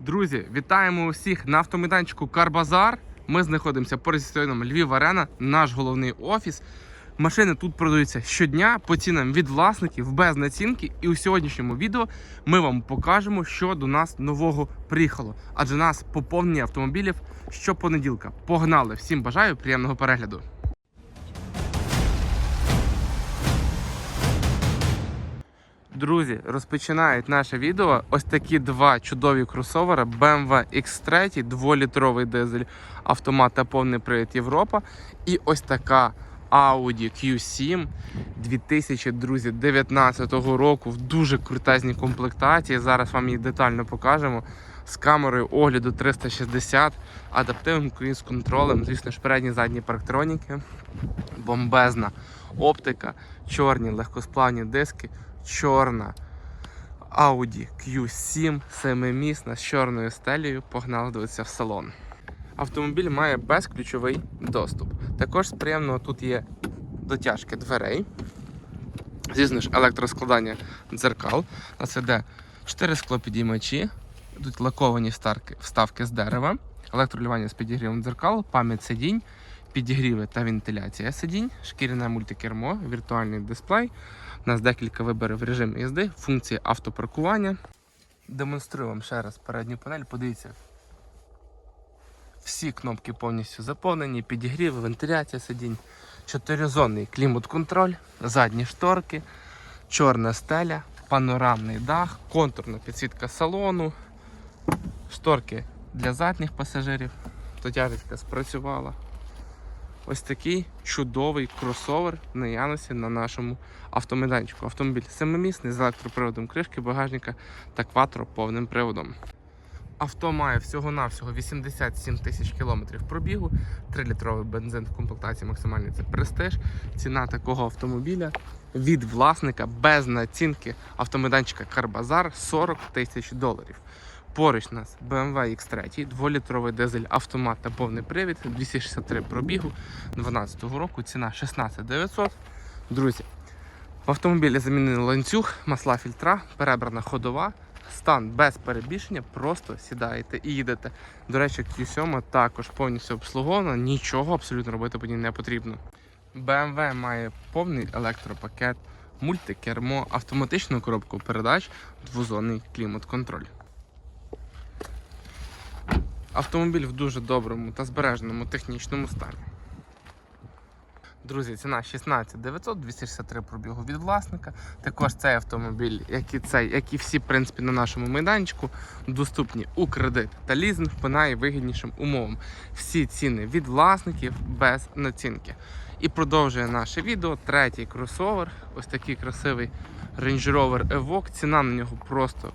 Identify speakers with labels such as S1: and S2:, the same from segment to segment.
S1: Друзі, вітаємо усіх на автомайданчику Карбазар. Ми знаходимося поряд зі стадіоном Львів Арена, наш головний офіс. Машини тут продаються щодня по цінам від власників без націнки. І у сьогоднішньому відео ми вам покажемо, що до нас нового приїхало. Адже нас поповнення автомобілів щопонеділка. Погнали! Всім бажаю приємного перегляду. Друзі, розпочинають наше відео ось такі два чудові кросовери BMW X3, 2-літровий дизель, автомат та повний привід Європа. І ось така Audi Q7 2019 року в дуже крутезній комплектації. Зараз вам її детально покажемо. З камерою огляду 360, адаптивним круїз контролем, звісно ж, передні задні парктроніки, бомбезна оптика, чорні легкосплавні диски, чорна Audi Q7 семимісна з чорною стелею. Погнали в салон. Автомобіль має безключовий доступ. Також з приємного тут є дотяжки дверей. Звісно ж, електроскладання дзеркал. У нас іде 4 склопідіймачі, тут лаковані вставки, вставки з дерева, електролювання з підігрівом дзеркал, пам'ять сидінь, підігріви та вентиляція сидінь, шкіряне мультикермо, віртуальний дисплей. У нас декілька виборів режиму їзди, функції автопаркування. Демонструю вам ще раз передню панель. Подивіться, всі кнопки повністю заповнені, підігрів, вентиляція сидінь, чотиризонний клімат-контроль, задні шторки, чорна стеля, панорамний дах, контурна підсвітка салону, шторки для задніх пасажирів. Дотяжечка спрацювала. Ось такий чудовий кросовер в наявності на нашому автомайданчику. Автомобіль семимісний з електроприводом кришки, багажника та кватро повним приводом. Авто має всього-навсього 87 тисяч кілометрів пробігу, 3-літровий бензин в комплектації максимальний це престиж. Ціна такого автомобіля від власника без націнки автомайданчика Карбазар 40 тисяч доларів. Поруч у нас BMW X3, 2-літровий дизель автомат та повний привід, 263 пробігу 2012 року, ціна 16 900. Друзі, в автомобілі замінили ланцюг, масла фільтра, перебрана ходова, стан без перебільшення, просто сідаєте і їдете. До речі, Q7 також повністю обслугована, нічого абсолютно робити по ній не потрібно. BMW має повний електропакет, мультикермо, автоматичну коробку передач, двозонний клімат-контроль. Автомобіль в дуже доброму та збереженому технічному стані. Друзі, ціна 16 900, 263 пробігу від власника. Також цей автомобіль, як і цей, як і всі, в принципі, на нашому майданчику, доступні у кредит та лізинг по найвигіднішим умовам. Всі ціни від власників без націнки. І продовжує наше відео. Третій кросовер. Ось такий красивий Range Rover Evoque. Ціна на нього просто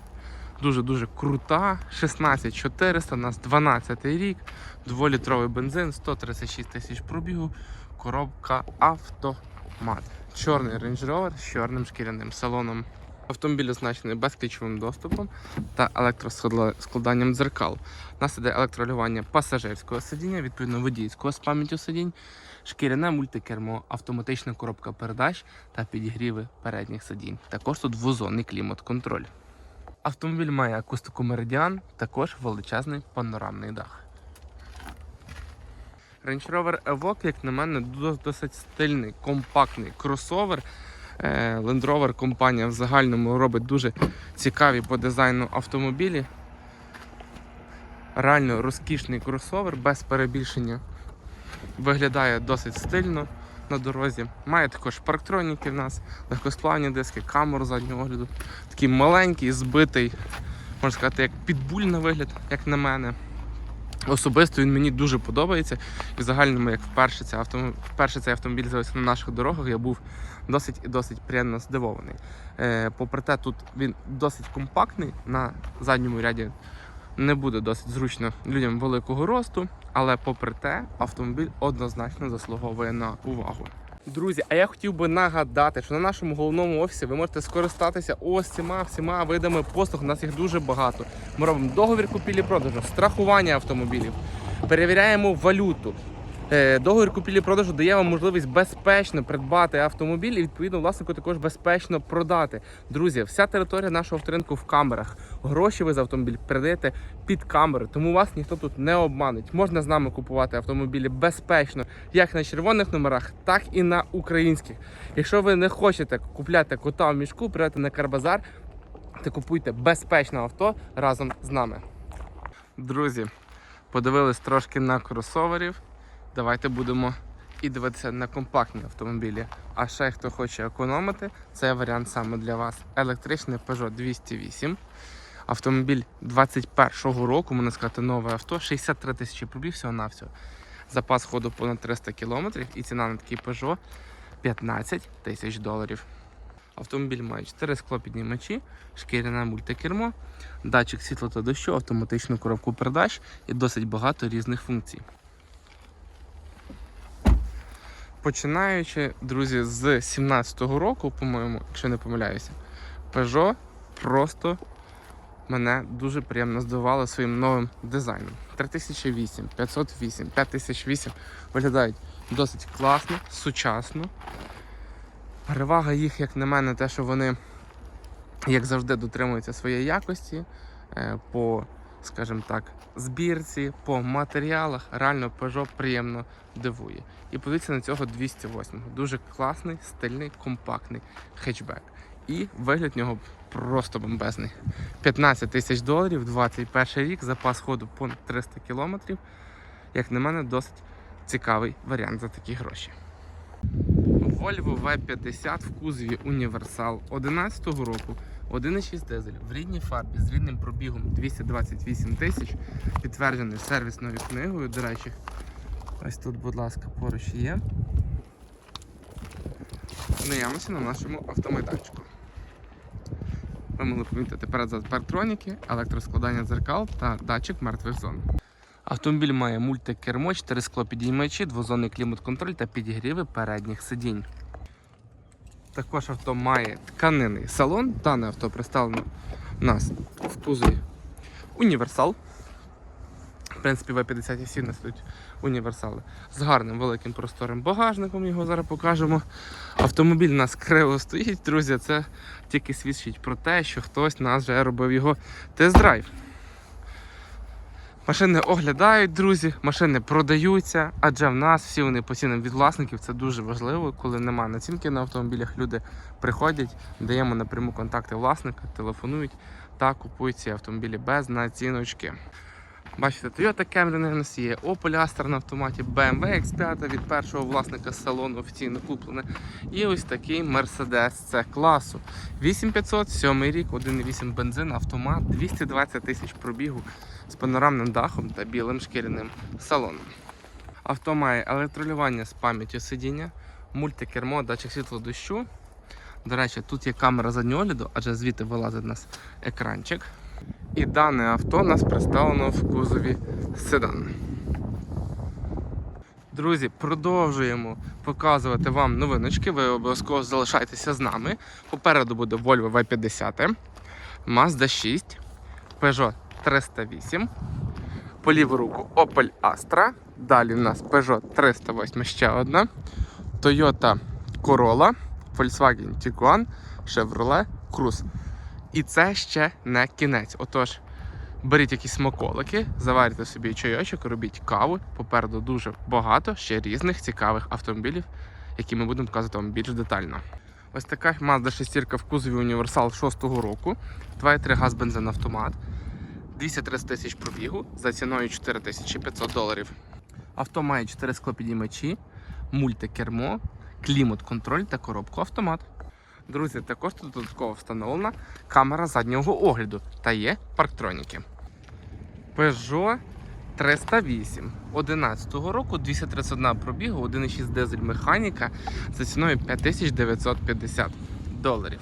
S1: дуже-дуже крута. 16400, у нас 12 рік, 2-літровий бензин, 136 тисяч пробігу, коробка автомат. Чорний Range Rover з чорним шкіряним салоном. Автомобіль оснащений безключовим доступом та електроскладанням дзеркал. У нас іде електролювання пасажирського сидіння, відповідно водійського з пам'яттю сидінь, шкіряне мультикермо, автоматична коробка передач та підігріви передніх сидінь. Також тут двозонний клімат-контроль. Автомобіль має акустику Meridian, також величезний панорамний дах. Range Rover Evoque, як на мене, досить стильний, компактний кросовер. Е, Land Rover компанія в загальному робить дуже цікаві по дизайну автомобілі. Реально розкішний кросовер без перебільшення. Виглядає досить стильно на дорозі. Має також парктроніки в нас, легкосплавні диски, камеру заднього огляду. Такий маленький, збитий, можна сказати, як підбуль на вигляд, як на мене. Особисто він мені дуже подобається. І загальному, як вперше, цей автомобіль, вперше цей автомобіль з'явився на наших дорогах, я був досить і досить приємно здивований. Е, попри те, тут він досить компактний на задньому ряді. Не буде досить зручно людям великого росту, але попри те, автомобіль однозначно заслуговує на увагу. Друзі, а я хотів би нагадати, що на нашому головному офісі ви можете скористатися ось цими всіма видами послуг. У нас їх дуже багато. Ми робимо договір купівлі продажу, страхування автомобілів, перевіряємо валюту, Договір купівлі-продажу дає вам можливість безпечно придбати автомобіль і відповідно власнику також безпечно продати. Друзі, вся територія нашого авторинку в камерах. Гроші ви за автомобіль передаєте під камери, тому вас ніхто тут не обманить. Можна з нами купувати автомобілі безпечно, як на червоних номерах, так і на українських. Якщо ви не хочете купляти кота в мішку, прийдете на Карбазар та купуйте безпечне авто разом з нами. Друзі, подивились трошки на кросоверів. Давайте будемо і дивитися на компактні автомобілі. А ще хто хоче економити, це варіант саме для вас. Електричний Peugeot 208. Автомобіль 21-го року, можна сказати, нове авто, 63 тисячі пробіг всього на всього. Запас ходу понад 300 кілометрів і ціна на такий Peugeot 15 тисяч доларів. Автомобіль має 4 склопіднімачі, шкіряне мультикермо, датчик світла та дощу, автоматичну коробку передач і досить багато різних функцій. Починаючи, друзі, з 17-го року, по-моєму, якщо не помиляюся, Peugeot просто мене дуже приємно здивувало своїм новим дизайном. 3008, 508, 5008 виглядають досить класно, сучасно. Перевага їх, як на мене, те, що вони, як завжди, дотримуються своєї якості е, по, скажімо так, збірці, по матеріалах. Реально Peugeot приємно дивує. І подивіться на цього 208. Дуже класний, стильний, компактний хетчбек. І вигляд нього просто бомбезний. 15 тисяч доларів, 21 рік, запас ходу понад 300 кілометрів. Як на мене, досить цікавий варіант за такі гроші. Volvo V50 в кузові Універсал 11-го року, 1,6 дизель в рідній фарбі з рідним пробігом 228 тисяч, підтверджений сервісною книгою. До речі, ось тут, будь ласка, поруч є. Наявності на нашому автомайданчику. Ви могли помітити перед партроніки, електроскладання дзеркал та датчик мертвих зон. Автомобіль має мультикермо, 4 склопідіймачі, двозонний клімат-контроль та підігріви передніх сидінь. Також авто має тканинний салон. Дане авто представлено у нас в кузові універсал. В принципі, В50 всі у нас тут універсали. З гарним великим просторим багажником, його зараз покажемо. Автомобіль у нас криво стоїть, друзі. Це тільки свідчить про те, що хтось нас вже робив його тест-драйв. Машини оглядають, друзі, машини продаються, адже в нас всі вони по цінам від власників. Це дуже важливо, коли немає націнки на автомобілях. Люди приходять, даємо напряму контакти власника, телефонують та купують ці автомобілі без націночки. Бачите, Toyota Camry у нас є, Opel Astra на автоматі, BMW X5 від першого власника салону офіційно куплене. І ось такий Mercedes C класу. 8500, 7 рік, 1,8 бензин, автомат, 220 тисяч пробігу з панорамним дахом та білим шкіряним салоном. Авто має електролювання з пам'яттю сидіння, мультикермо, датчик світло дощу. До речі, тут є камера заднього огляду, адже звідти вилазить у нас екранчик. І дане авто у нас представлено в кузові седан. Друзі, продовжуємо показувати вам новиночки. Ви обов'язково залишайтеся з нами. Попереду буде Volvo V50, Mazda 6, Peugeot 308. По ліву руку Opel Astra. Далі у нас Peugeot 308 ще одна. Toyota Corolla, Volkswagen Tiguan, Chevrolet Cruze. І це ще не кінець. Отож, беріть якісь смаколики, заварюйте собі чайочок, робіть каву. Попереду дуже багато ще різних цікавих автомобілів, які ми будемо показувати вам більш детально. Ось така Mazda 6 в кузові універсал 6-го року. 2,3 газ бензин автомат. 230 тисяч пробігу за ціною 4500 доларів. Авто має 4 склопідіймачі, мультикермо, клімат-контроль та коробку автомат. Друзі, також тут додатково встановлена камера заднього огляду та є парктроніки. Peugeot 308 11 року, 231 пробігу, 1,6 дизель механіка за ціною 5950 доларів.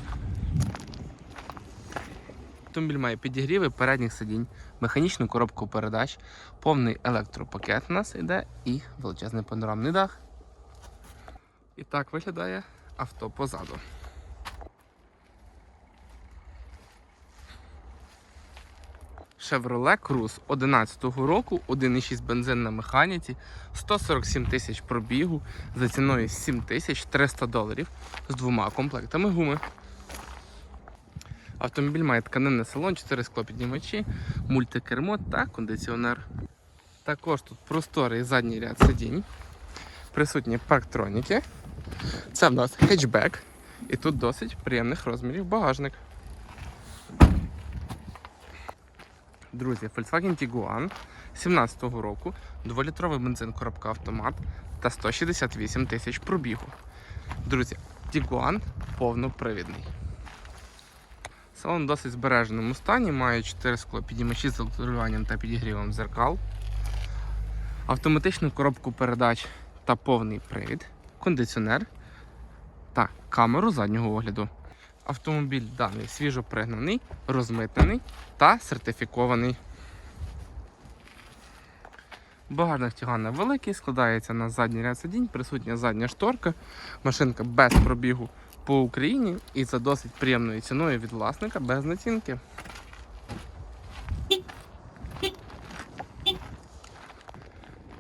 S1: Автомобіль має підігріви передніх сидінь, механічну коробку передач, повний електропакет у нас іде і величезний панорамний дах. І так виглядає авто позаду. Chevrolet Cruze 11 року, 1,6 бензин на механіці, 147 тисяч пробігу за ціною 7300 доларів з двома комплектами гуми. Автомобіль має тканинний салон, 4 склопіднімачі, мультикермо та кондиціонер. Також тут просторий задній ряд сидінь, присутні парктроніки. Це в нас хетчбек, і тут досить приємних розмірів багажник. Друзі, Volkswagen Tiguan 17-го року, 2-літровий бензин коробка автомат та 168 тисяч пробігу. Друзі, Tiguan повнопривідний. Салон в досить збереженому стані, має 4 скло підіймачі з регулюванням та підігрівом зеркал, автоматичну коробку передач та повний привід, кондиціонер та камеру заднього огляду. Автомобіль даний свіжо пригнаний, розмитнений та сертифікований. Багажник тягана великий, складається на задній ряд сидінь, присутня задня шторка, машинка без пробігу по Україні і за досить приємною ціною від власника без націнки.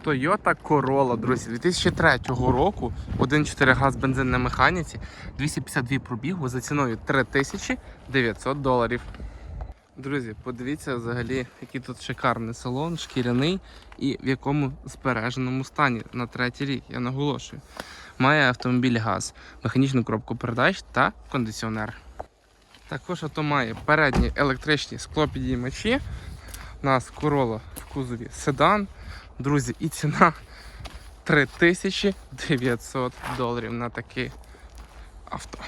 S1: Toyota Corolla, друзі, 2003 року, 1.4 газ бензин на механіці, 252 пробігу за ціною 3900 доларів. Друзі, подивіться взагалі, який тут шикарний салон, шкіряний і в якому збереженому стані на третій рік, я наголошую. Має автомобіль газ, механічну коробку передач та кондиціонер. Також авто має передні електричні склопідіймачі. У нас Corolla в кузові седан. Друзі, і ціна 3900 доларів на таке авто.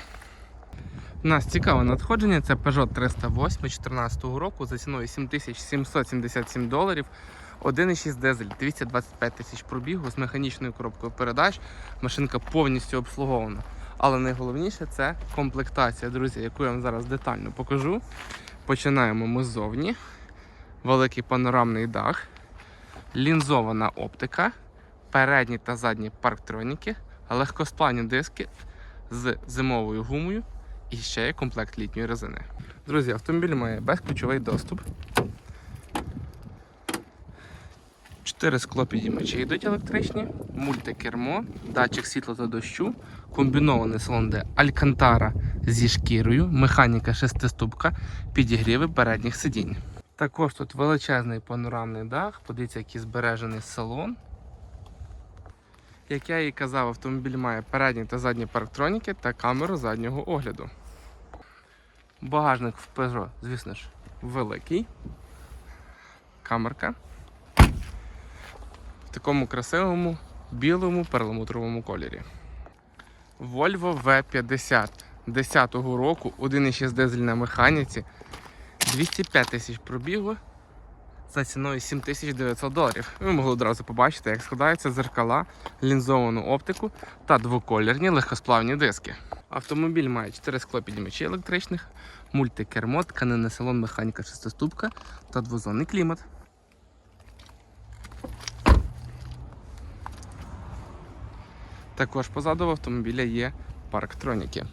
S1: У нас цікаве надходження, це Peugeot 308 2014 року за ціною 7777 доларів. 1,6 дизель, 225 тисяч пробігу з механічною коробкою передач. Машинка повністю обслугована. Але найголовніше це комплектація, друзі, яку я вам зараз детально покажу. Починаємо ми ззовні. Великий панорамний дах, лінзована оптика, передні та задні парктроніки, легкосплавні диски з зимовою гумою і ще є комплект літньої резини. Друзі, автомобіль має безключовий доступ. Чотири склопідіймачі йдуть електричні, мультикермо, датчик світла та дощу, комбінований салон, де Алькантара зі шкірою, механіка шестиступка, підігріви передніх сидінь. Також тут величезний панорамний дах, подивіться, який збережений салон. Як я і казав, автомобіль має передні та задні парктроніки та камеру заднього огляду. Багажник в Peugeot, звісно ж, великий. Камерка. В такому красивому білому перламутровому кольорі. Volvo V50 10-го року, 1,6 дизель на механіці, 205 тисяч пробігу за ціною 7900 доларів. Ви могли одразу побачити, як складаються зеркала, лінзовану оптику та двоколірні легкосплавні диски. Автомобіль має 4 склопіднімачі електричних, мультикермо, тканинний салон, механіка шестиступка та двозонний клімат. Також позаду в автомобіля є парктроніки.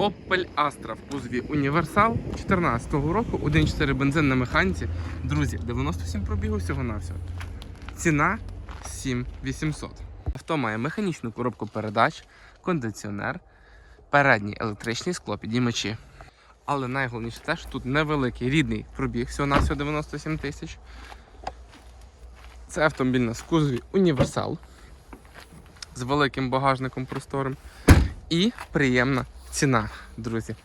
S1: Opel Astra в кузові Універсал 2014 року, 1.4 бензин на механіці. Друзі, 97 пробігу всього на всього. Ціна 7800. Авто має механічну коробку передач, кондиціонер, передні електричні склопідіймачі. Але найголовніше те, що тут невеликий рідний пробіг, всього на всього 97 тисяч. Це автомобіль в кузові Універсал з великим багажником просторим. І приємна ціна, друзі.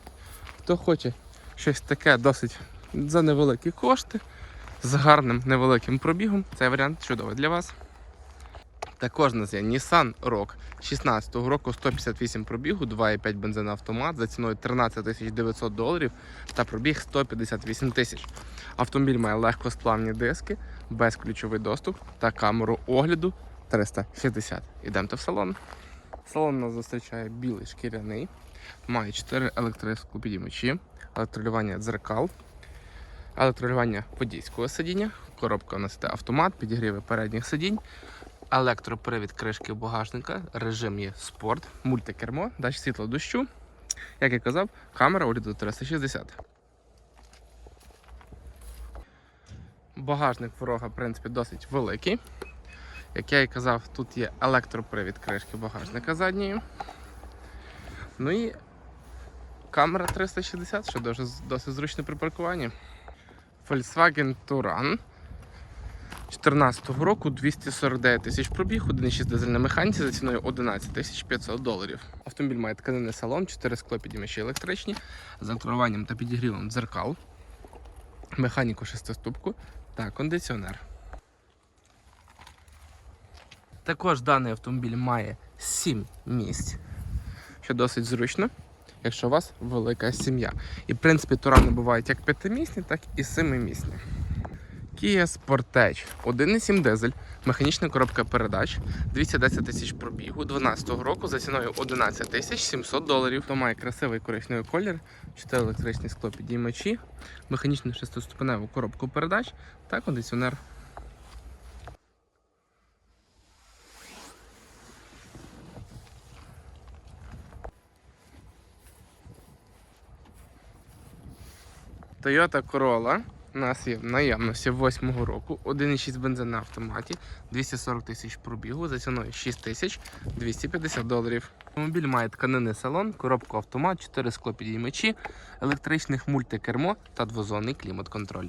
S1: Хто хоче щось таке досить за невеликі кошти, з гарним невеликим пробігом, цей варіант чудовий для вас. Також у нас є Nissan Rogue 16 року 158 пробігу, 2,5 бензин автомат за ціною 13 900 доларів та пробіг 158 тисяч. Автомобіль має легкосплавні диски, безключовий доступ та камеру огляду 360. Ідемте в салон. Салон нас зустрічає білий шкіряний, має 4 електросклопідіймачі, електролювання дзеркал, електролювання водійського сидіння, коробка у нас йде автомат, підігріви передніх сидінь, електропривід кришки багажника, режим є спорт, мультикермо, дач світло дощу. Як я казав, камера огляду 360. Багажник ворога, в принципі, досить великий. Як я і казав, тут є електропривід кришки багажника задньої. Ну і камера 360, що досить зручно при паркуванні. Volkswagen Touran 2014 року 249 тисяч пробіг, 1,6 дизельна механіці за ціною 11 тисяч 500 доларів. Автомобіль має тканинний салон, 4 склопідіймачі електричні, з електруванням та підігрівом дзеркал, механіку шестиступку та кондиціонер. Також даний автомобіль має 7 місць, що досить зручно, якщо у вас велика сім'я. І в принципі турани бувають як п'ятимісні, так і семимісні. Kia Sportage 1,7 дизель, механічна коробка передач, 210 тисяч пробігу, 12 року за ціною 11 тисяч 700 доларів. То має красивий коричневий колір, 4 електричні склопідіймачі, механічну шестиступеневу коробку передач та кондиціонер. Toyota Corolla у нас є в наявності 8 року, 1,6 бензин на автоматі, 240 тисяч пробігу за ціною 6 тисяч 250 доларів. Автомобіль має тканинний салон, коробку автомат, 4 склопідіймачі, електричних мультикермо та двозонний клімат-контроль.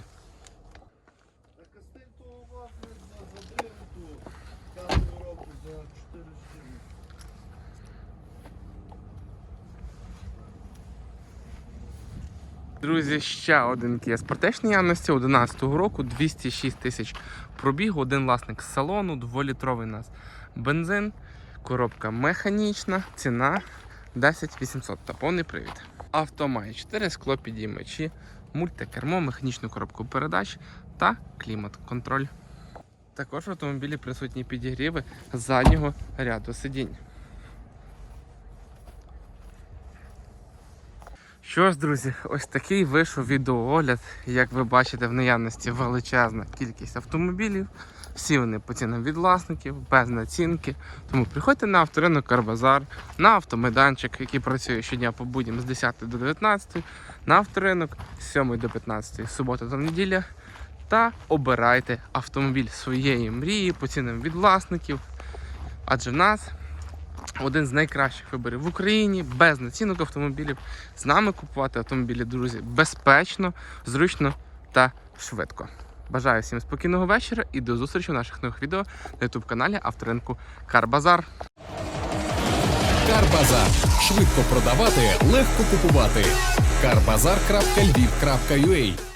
S2: Так а стиль то уважно за задиву п'ятого року за 4 штуки.
S1: Друзі, ще один Kia Sportage наявності 11 року, 206 тисяч пробігу, один власник салону, 2-літровий у нас бензин, коробка механічна, ціна 10 800 та повний привід. Авто має 4 скло підіймачі, мультикермо, механічну коробку передач та клімат-контроль. Також в автомобілі присутні підігріви заднього ряду сидінь. Що ж, друзі, ось такий вийшов відеоогляд. Як ви бачите, в наявності величезна кількість автомобілів. Всі вони по цінам від власників, без націнки. Тому приходьте на авторинок Карбазар, на автомайданчик, який працює щодня по будням з 10 до 19, на авторинок з 7 до 15, субота та неділя. Та обирайте автомобіль своєї мрії по цінам від власників. Адже в нас один з найкращих виборів в Україні, без націнок автомобілів. З нами купувати автомобілі, друзі, безпечно, зручно та швидко. Бажаю всім спокійного вечора і до зустрічі в наших нових відео на youtube каналі Авторинку Карбазар.
S3: Карбазар. Швидко продавати, легко купувати. Карбазар.львів.ua